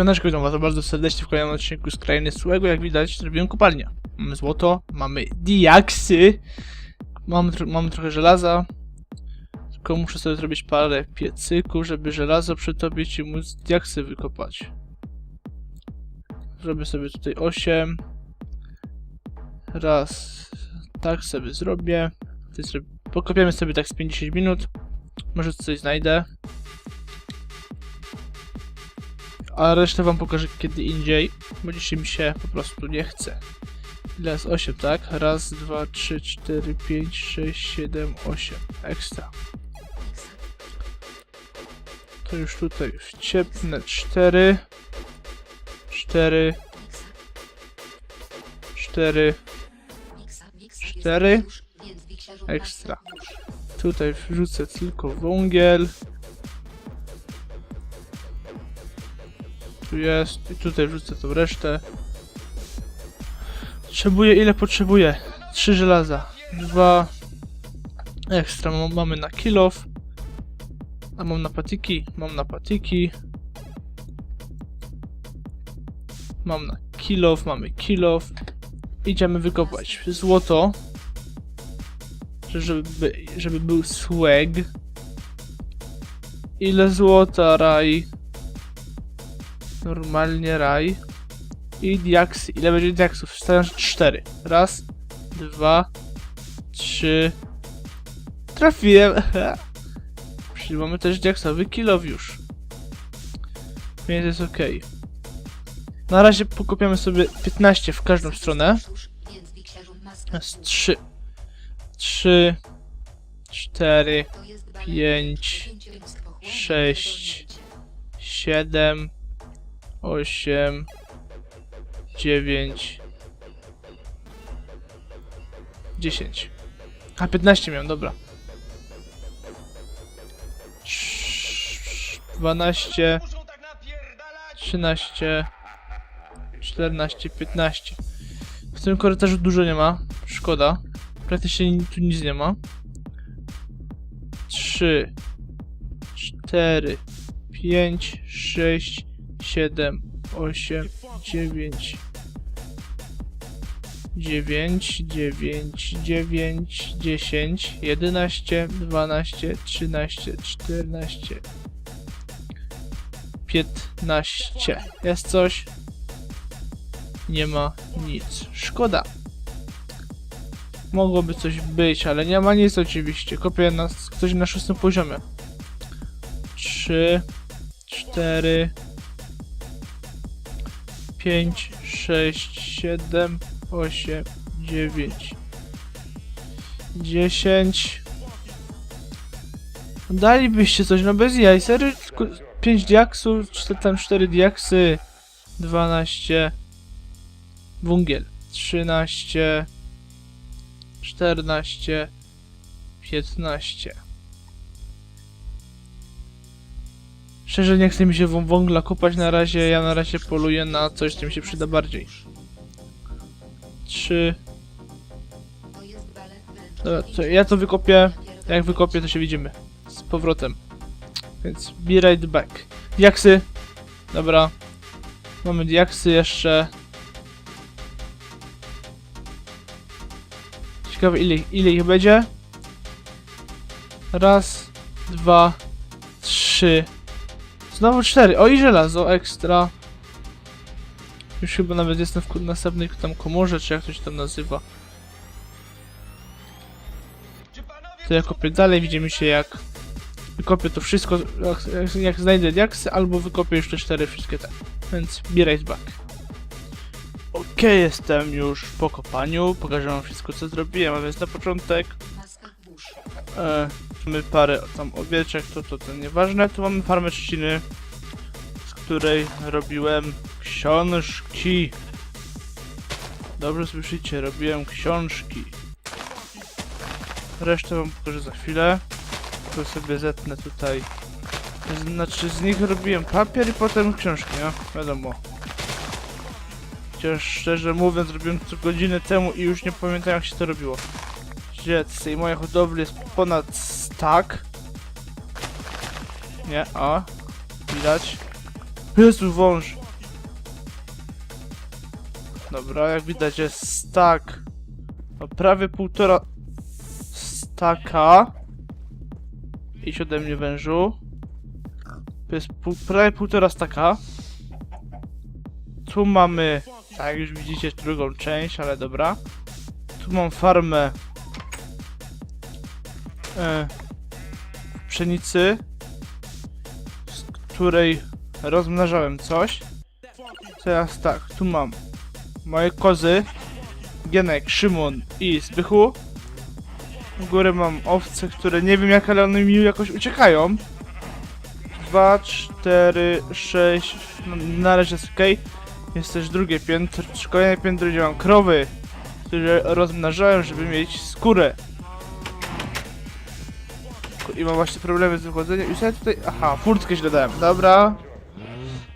Siemaneczko, witam was bardzo serdecznie w kolejnym odcinku z Krainy Słego. Jak widać, zrobiłem kopalnię. Mamy złoto, mamy diaksy, mamy, tro mamy trochę żelaza. Tylko muszę sobie zrobić parę piecyków, żeby żelazo przetopić i móc diaksy wykopać. Zrobię sobie tutaj 8. Raz, tak sobie zrobię. Pokopiemy sobie tak z 50 minut. Może coś znajdę. A resztę wam pokażę kiedy indziej, bo dzisiaj mi się po prostu nie chce. Ile jest 8, tak? Raz, dwa, trzy, cztery, pięć, sześć, siedem, osiem. Ekstra. To już tutaj wciepnę 4 4 4 4 Ekstra. Tutaj wrzucę tylko wągiel. Tu jest. I tutaj wrzucę tą resztę. Potrzebuję ile potrzebuję? Trzy żelaza. Dwa. Ekstra mam- mamy na kilof. A mam na patyki. Mam na patyki. Mam na kilof. Mamy kilof. Idziemy wykopać złoto. Żeby, żeby był swag. Ile złota, raj? Normalnie raj. I diaksy. Ile będzie diaksów? Stawiam, że 4. Raz, dwa, trzy. Trafiłem. Czyli mamy też diaksowy kilow już. Więc jest ok. Na razie pokopiamy sobie 15 w każdą stronę. Raz, 3. 3, 4, 5, 6, 7, 8, 9, 10. A 15 miałem, dobra. Trz- 12, 13, 14, 15. W tym korytarzu dużo nie ma. Szkoda. Praktycznie ni- tu nic nie ma. 3, 4, 5, 6, 7, 8, 9, 9, 9, 9, 10, 11, 12, 13, 14, 15. Jest coś? Nie ma nic. Szkoda. Mogłoby coś być, ale nie ma nic oczywiście. Kopię na, ktoś na szóstym poziomie. 3, 4, 5, 6, 7, 8, 9, 10. Dalibyście coś, no bez jaj, serio? 5 diaksów, czy tam 4 diaksy, 12, węgiel, 13, 14, 15. Szczerze nie chce mi się wą- węgla kopać na razie, ja na razie poluję na coś, co mi się przyda bardziej. 3. Dobra, to ja to wykopię. Jak wykopię, to się widzimy. Z powrotem. Więc be right back. Diaksy. Dobra. Mamy diaksy jeszcze. Ciekawe ile, ile ich będzie. Raz, dwa, trzy. Znowu cztery. O i żelazo ekstra. Już chyba nawet jestem w następnej tam komorze, czy jak to się tam nazywa. To ja kopię dalej, widzimy się jak wykopię to wszystko, jak, jak, znajdę diaksy, albo wykopię już te cztery wszystkie te. Więc be right back. Okej, jestem już po kopaniu, pokażę wam wszystko co zrobiłem, a więc na początek e, mamy parę tam owieczek, to to, to nieważne, tu mamy farmę trzciny, z której robiłem książki. Dobrze słyszycie, robiłem książki. Resztę wam pokażę za chwilę. To sobie zetnę tutaj. Znaczy z nich robiłem papier i potem książki, no wiadomo. Chociaż szczerze mówiąc robiłem to godzinę temu i już nie pamiętam jak się to robiło. Gdzie z tej mojej hodowli jest ponad stack. Nie, a. Widać. Jezu, wąż. Dobra, jak widać jest stack. No prawie półtora staka. Idź ode mnie wężu. To jest pół, prawie półtora staka. Tu mamy, tak już widzicie, drugą część, ale dobra. Tu mam farmę e, pszenicy, z której rozmnażałem coś. Teraz tak, tu mam moje kozy, Gienek, Szymon i Zbychu. U góry mam owce, które nie wiem jak, ale one mi jakoś uciekają. 2, 4, 6, no, na razie jest ok. Jest też drugie piętro, kolejne piętro, gdzie mam krowy, które rozmnażałem, żeby mieć skórę. I mam właśnie problemy z wychodzeniem. I sobie tutaj, aha, furtkę źle dałem, dobra.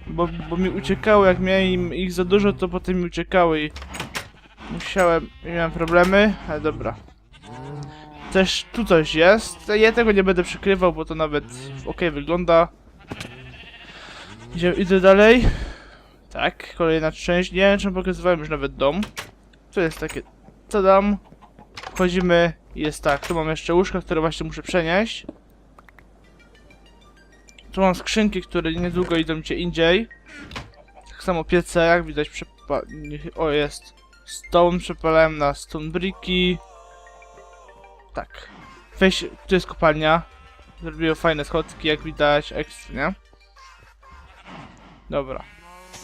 Bo, bo mi uciekały, jak miałem ich za dużo, to potem mi uciekały i musiałem, i miałem problemy, ale dobra. Też tu coś jest, ja tego nie będę przykrywał, bo to nawet ok wygląda. Idzie, idę dalej. Tak, kolejna część, nie wiem czy pokazywałem już nawet dom. Tu jest takie, co dam. Wchodzimy, jest tak, tu mam jeszcze łóżka, które właśnie muszę przenieść. Tu mam skrzynki, które niedługo idą gdzie indziej. Tak samo piece, jak widać przepa... O, jest. Stone przepalałem na stone bricki. Tak. Weź, tu jest kopalnia. Zrobiłem fajne schodki, jak widać, ekstra, nie? Dobra.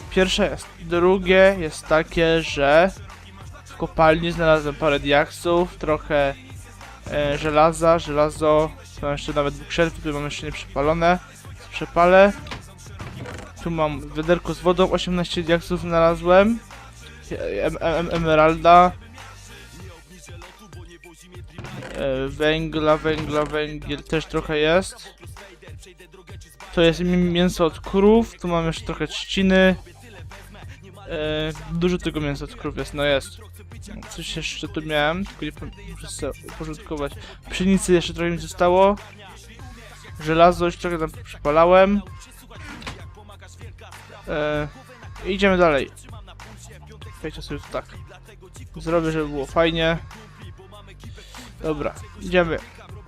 Pierwsze jest. Drugie jest takie, że kopalni znalazłem parę diaksów, trochę e, żelaza, żelazo, mam jeszcze nawet bookshelfy, tu mam jeszcze nieprzepalone, przepalę. Tu mam wiaderko z wodą, 18 diaksów znalazłem, e, em, em, emeralda, e, węgla, węgla, węgiel też trochę jest. To jest mi- mięso od krów, tu mam jeszcze trochę trzciny. E, dużo tego mięsa od krów jest, no jest. Coś jeszcze tu miałem, tylko nie muszę uporządkować. Pszenicy jeszcze trochę mi zostało. Żelazo już trochę tam przypalałem. E, idziemy dalej. Wiecie sobie to tak. Zrobię, żeby było fajnie. Dobra, idziemy.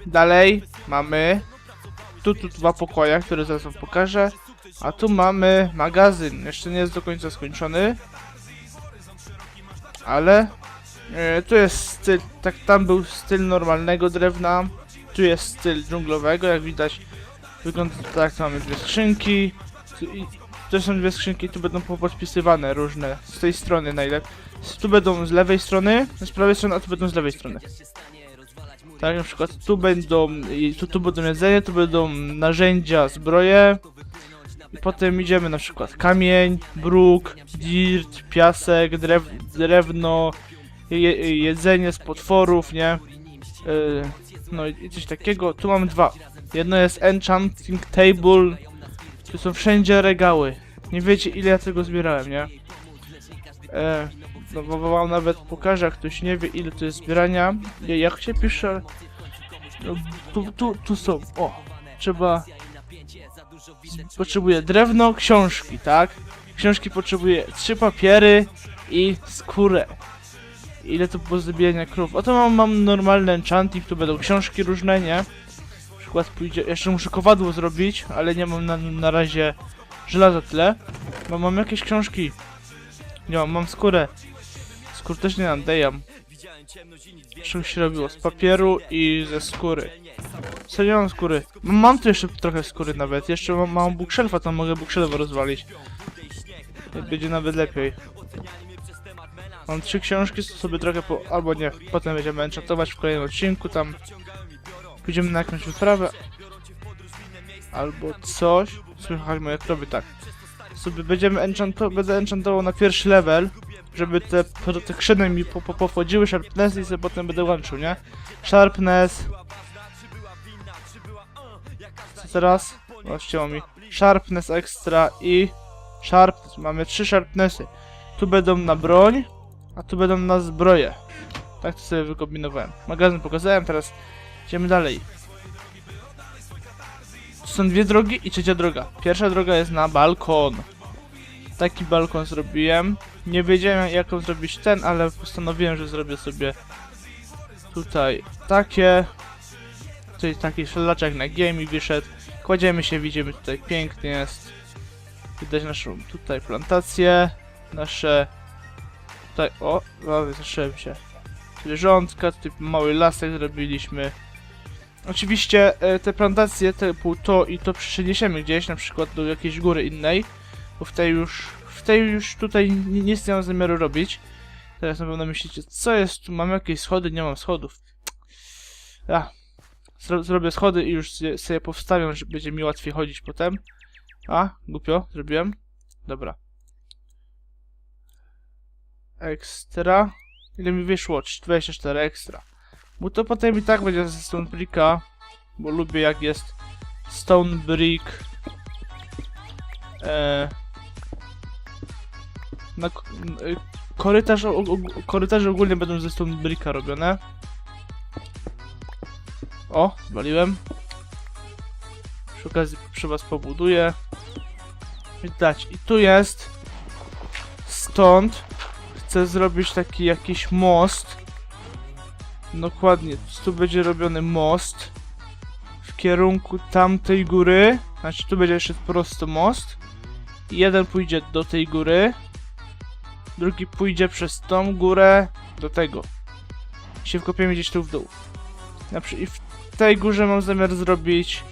Dalej mamy tu, tu dwa pokoje, które zaraz wam pokażę. A tu mamy magazyn. Jeszcze nie jest do końca skończony. Ale e, tu jest styl, tak tam był styl normalnego drewna. Tu jest styl dżunglowego, jak widać. Wygląda to tak, tu mamy dwie skrzynki. Tu, i, to są dwie skrzynki, tu będą podpisywane różne. Z tej strony najlepiej. Tu będą z lewej strony, z prawej strony, a tu będą z lewej strony. Tak, na przykład tu będą, tu, tu będą jedzenie, tu będą narzędzia, zbroje. I potem idziemy na przykład kamień, bruk, dirt, piasek, drew, drewno, je, jedzenie z potworów, nie? Yy, no i coś takiego. Tu mam dwa. Jedno jest enchanting table. Tu są wszędzie regały. Nie wiecie ile ja tego zbierałem, nie? E, no bo wam nawet pokażę, jak ktoś nie wie ile to jest zbierania. Ja- Jak się pisze... No, tu, tu, tu są, o, trzeba... Potrzebuję drewno, książki, tak? Książki potrzebuję trzy papiery i skórę. Ile to było zbierania krów? Oto mam, mam normalny enchanting, tu będą książki różne, nie? Na przykład pójdzie... Jeszcze muszę kowadło zrobić, ale nie mam na, na razie żelaza tyle. Bo mam jakieś książki. Nie mam, mam skórę. Skór też nie mam, dejam. Czego się robiło? Z papieru i ze skóry. Co nie mam skóry? Mam tu jeszcze trochę skóry nawet. Jeszcze mam, mam bookshelfa, tam mogę bookshelfa rozwalić. Będzie nawet lepiej. Mam trzy książki, to sobie trochę po... albo nie, potem będziemy enchantować w kolejnym odcinku, tam... Pójdziemy na jakąś wyprawę. Albo coś. Słychać moje krowy, tak. Sobie będziemy enchantować, będę enchantował na pierwszy level, żeby te, te krzyny mi po, po, powchodziły, sharpness i sobie potem będę łączył, nie? Sharpness. Co teraz? Ścięło mi. Sharpness extra i... Sharp, mamy trzy sharpnessy. Tu będą na broń, a tu będą na zbroję. Tak to sobie wykombinowałem. Magazyn pokazałem, teraz idziemy dalej. Tu są dwie drogi i trzecia droga. Pierwsza droga jest na balkon. Taki balkon zrobiłem. Nie wiedziałem jaką zrobić ten, ale postanowiłem, że zrobię sobie tutaj takie. Tutaj taki szlaczek na G mi wyszedł. Kładziemy się, widzimy tutaj pięknie jest. Widać naszą tutaj plantację. Nasze tutaj, o, zacząłem się. Zwierzątka, tutaj mały lasek zrobiliśmy. Oczywiście e, te plantacje, typu to i to przeniesiemy gdzieś, na przykład do jakiejś góry innej, bo w tej już, w tej już tutaj ni- nic nie mam zamiaru robić. Teraz na pewno myślicie, co jest tu, mam jakieś schody, nie mam schodów. Ja, zro zrobię schody i już sobie powstawiam, że będzie mi łatwiej chodzić potem. A, głupio, zrobiłem. Dobra. Ekstra. Ile mi wyszło? 24 ekstra. Bo to potem i tak będzie ze Stone Bricka. Bo lubię jak jest Stone Brick. E, na y, korytarz, korytarze ogólnie będą ze Stone Bricka robione. O, zwaliłem. Przy okazji przy was pobuduję. Widać. I tu jest. Stąd chcę zrobić taki jakiś most. Dokładnie, tu będzie robiony most w kierunku tamtej góry. Znaczy tu będzie jeszcze prosto most. I jeden pójdzie do tej góry. Drugi pójdzie przez tą górę do tego. I się wkopiemy gdzieś tu w dół. I w tej górze mam zamiar zrobić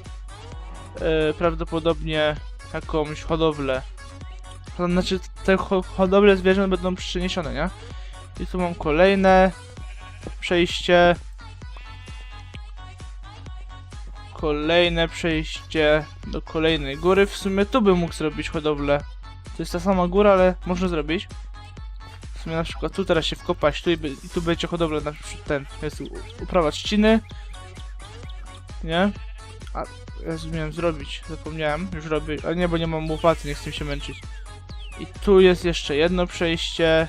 e, prawdopodobnie jakąś hodowlę. To znaczy te ho hodowle zwierząt będą przeniesione, nie? I tu mam kolejne przejście. Kolejne przejście do kolejnej góry. W sumie tu bym mógł zrobić hodowlę. To jest ta sama góra, ale można zrobić. Sumie na przykład tu teraz się wkopać, tu i, i tu będzie hodowla na przykład ten. Jest uprawa trzciny. Nie? A, ja miałem zrobić, zapomniałem, już robię. A nie, bo nie mam łopaty, nie chcę się męczyć. I tu jest jeszcze jedno przejście.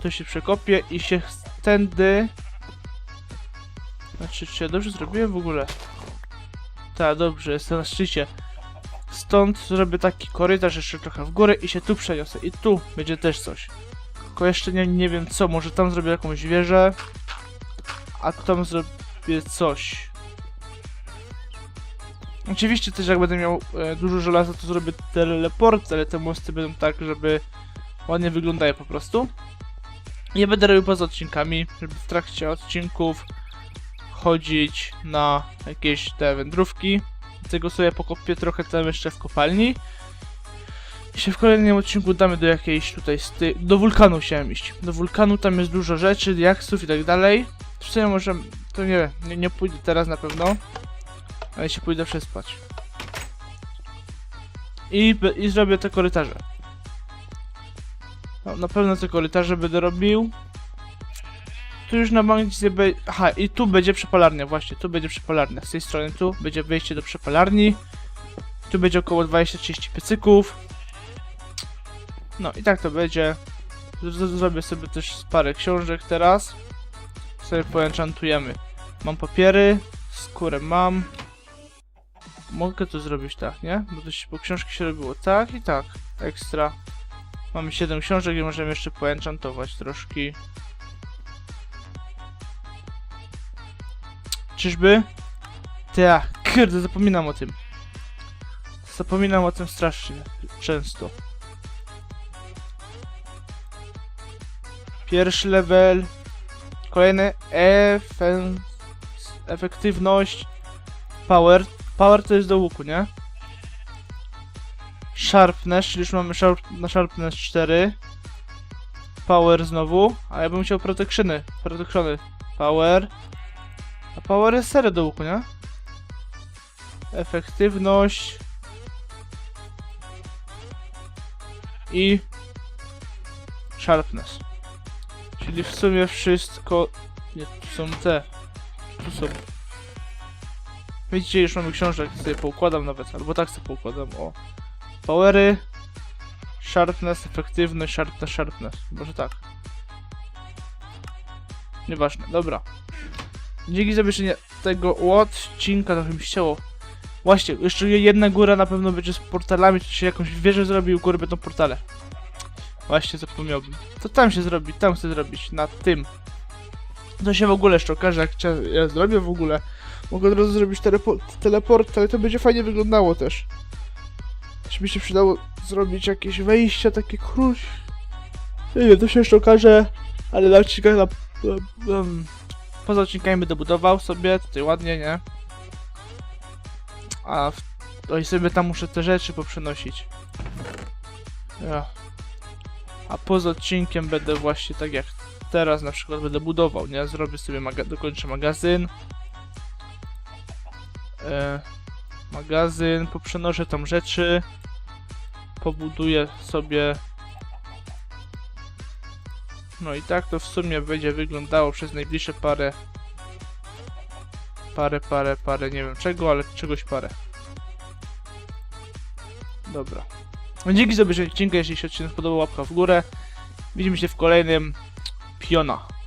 Tu się przekopię i się tędy... Znaczy, czy ja dobrze zrobiłem w ogóle? Tak, dobrze, jestem na szczycie. Stąd zrobię taki korytarz jeszcze trochę w górę i się tu przeniosę. I tu będzie też coś. Tylko jeszcze nie, nie wiem co, może tam zrobię jakąś wieżę. A tam zrobię coś. Oczywiście też jak będę miał e, dużo żelaza, to zrobię teleport, ale te mosty będą tak, żeby ładnie wyglądały po prostu. Nie będę robił poza odcinkami, żeby w trakcie odcinków chodzić na jakieś te wędrówki. Tego sobie pokopię trochę tam jeszcze w kopalni. I się w kolejnym odcinku damy do jakiejś tutaj sty... Do wulkanu chciałem iść. Do wulkanu tam jest dużo rzeczy, diaksów i tak dalej. W sumie może... To nie wiem, nie, nie pójdę teraz na pewno. Ale się pójdę przespać. I, I zrobię te korytarze. No, na pewno te korytarze będę robił. Tu już na nie będzie... Aha, i tu będzie przepalarnia, właśnie, tu będzie przepalarnia. Z tej strony tu będzie wejście do przepalarni. Tu będzie około 20-30 piecyków. No i tak to będzie. Zrobię sobie też parę książek teraz. Sobie poenchantujemy. Mam papiery, skórę mam. Mogę to zrobić tak, nie? Bo to się po książki się robiło tak i tak. Ekstra. Mamy 7 książek i możemy jeszcze poenchantować troszkę. Czyżby? Tak, kurde, zapominam o tym. Zapominam o tym strasznie często. Pierwszy level. Kolejny efen... efektywność. Power. Power to jest do łuku, nie? Sharpness, czyli już mamy sharp, na Sharpness 4. Power znowu. A ja bym chciał protectiony. Protectiony. Power. A power jest do łuku, nie? Efektywność. I sharpness. Czyli w sumie wszystko. Nie, tu są te. Tu są. Widzicie, już mamy książek, sobie poukładam nawet, albo tak sobie poukładam, o. Powery. Sharpness, efektywność, sharpness, sharpness. Może tak. Nieważne, dobra. Dzięki za obejrzenie tego odcinka, trochę mi chciało Właśnie, jeszcze jedna góra na pewno będzie z portalami, to się jakąś wieżę zrobi, u góry będą portale. Właśnie zapomniałbym. To tam się zrobi, tam chcę zrobić, na tym. To się w ogóle jeszcze okaże, jak ja zrobię w ogóle. Mogę od razu zrobić telepo- teleport, ale to będzie fajnie wyglądało też. Czy mi się przydało zrobić jakieś wejścia takie kruś. Nie wiem, to się jeszcze okaże, ale na odcinkach na... Um, poza odcinkami będę budował sobie, tutaj ładnie, nie? A w... Oj, sobie tam muszę te rzeczy poprzenosić. Ja. A poza odcinkiem będę właśnie tak jak teraz na przykład będę budował, nie? Zrobię sobie, maga dokończę magazyn. E, magazyn, poprzenoszę tam rzeczy. Pobuduję sobie... No i tak to w sumie będzie wyglądało przez najbliższe parę... Parę, parę, parę, nie wiem czego, ale czegoś parę. Dobra. No Dzięki za obejrzenie odcinka, jeśli się odcinek podobał, łapka w górę. Widzimy się w kolejnym Piona.